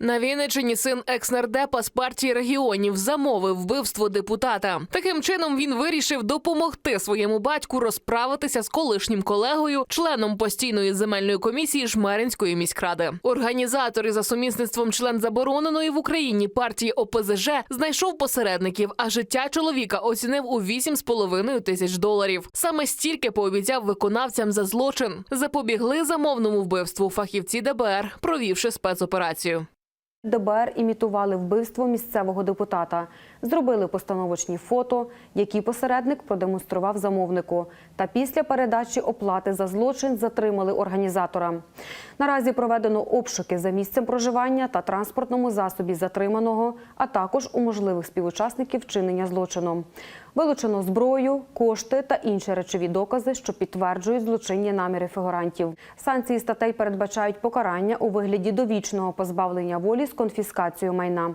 На Вінниччині син екс-нардепа з партії регіонів замовив вбивство депутата. Таким чином він вирішив допомогти своєму батьку розправитися з колишнім колегою, членом постійної земельної комісії Жмеринської міськради. Організатор і за сумісництвом член забороненої в Україні партії ОПЗЖ знайшов посередників, а життя чоловіка оцінив у 8,5 тисяч доларів. Саме стільки пообіцяв виконавцям за злочин. Запобігли замовному вбивству фахівці ДБР, провівши спецоперацію. ДБР імітували вбивство місцевого депутата, зробили постановочні фото, які посередник продемонстрував замовнику. Та після передачі оплати за злочин затримали організатора. Наразі проведено обшуки за місцем проживання та транспортному засобі затриманого, а також у можливих співучасників вчинення злочину. Вилучено зброю, кошти та інші речові докази, що підтверджують злочинні наміри фігурантів. Санкції статей передбачають покарання у вигляді довічного позбавлення волі з конфіскацією майна.